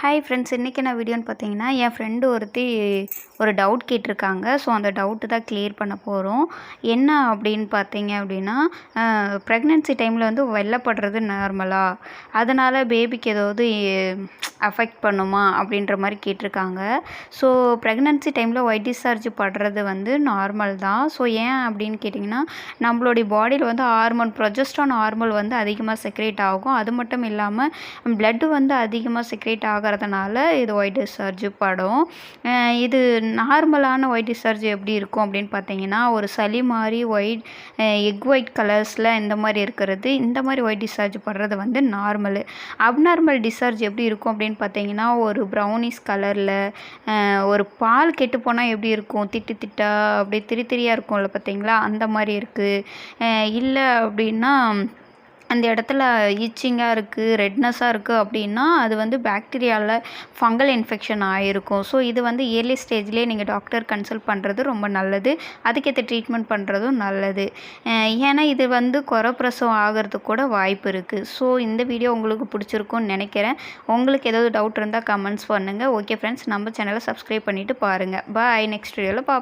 Hi friends இன்றைக்கி என்ன வீடியோன்னு பார்த்தீங்கன்னா என் ஃப்ரெண்டு ஒருத்தி ஒரு டவுட் கேட்டிருக்காங்க. ஸோ அந்த டவுட்டு தான் கிளியர் பண்ண போகிறோம் என்ன அப்படின்னு பார்த்தீங்க அப்படின்னா ப்ரெக்னென்சி டைமில் வந்து வெள்ளப்படுறது நார்மலாக அதனால் பேபிக்கு ஏதாவது அஃபெக்ட் பண்ணுமா? அப்படின்ற மாதிரி கேட்டிருக்காங்க. ஸோ ப்ரெக்னென்சி டைமில் ஒயிட் டிஸ்சார்ஜ் படுறது வந்து நார்மல் தான். ஸோ ஏன் அப்படின்னு கேட்டிங்கன்னா நம்மளுடைய பாடியில் வந்து ஹார்மோன் ப்ரொஜெஸ்ட்ரான் ஹார்மோன் வந்து அதிகமாக செக்ரேட் ஆகும். அது மட்டும் இல்லாமல் பிளட்டு வந்து அதிகமாக செக்ரேட் ஆகிறதுனால இது ஒயிட் டிஸ்சார்ஜ் படும். இது நார்மலான ஒயிட் டிஸ்சார்ஜ் எப்படி இருக்கும் அப்படின்னு பார்த்தீங்கன்னா ஒரு சளி மாதிரி ஒயிட் எக் ஒயிட் கலர்ஸில் இந்த மாதிரி இருக்கிறது இந்த மாதிரி ஒயிட் டிஸ்சார்ஜ் படுறது வந்து நார்மலு. அப்நார்மல் டிஸ்சார்ஜ் எப்படி இருக்கும் அப்படின்னு பார்த்தீங்கன்னா ஒரு ப்ரௌனிஷ் கலரில் ஒரு பால் கெட்டு போனால் எப்படி இருக்கும்? திட்டு திட்டா அப்படியே திரி திரியாக இருக்கும்ல பார்த்தீங்களா? அந்த மாதிரி இருக்குது இல்லை அப்படின்னா அந்த இடத்துல ஈச்சிங்காக இருக்குது ரெட்னஸாக இருக்குது அப்படின்னா அது வந்து பாக்டீரியாவில் ஃபங்கல் இன்ஃபெக்ஷன் ஆகிருக்கும் ஸோ இது வந்து இயர்லி ஸ்டேஜ்லேயே நீங்கள் டாக்டர் கன்சல்ட் பண்ணுறது ரொம்ப நல்லது. அதுக்கேற்ற ட்ரீட்மெண்ட் பண்ணுறதும் நல்லது. ஏன்னா இது வந்து குறப்பிரசவம் ஆகிறதுக்கு கூட வாய்ப்பு இருக்குது ஸோ இந்த வீடியோ உங்களுக்கு பிடிச்சிருக்கும்னு நினைக்கிறேன். உங்களுக்கு ஏதாவது டவுட் இருந்தால் கமெண்ட்ஸ் பண்ணுங்கள் ஓகே ஃப்ரெண்ட்ஸ் நம்ம சேனலை சப்ஸ்கிரைப் பண்ணிவிட்டு பாருங்கள் பாய் நெக்ஸ்ட் வீடியோவில் பார்ப்போம்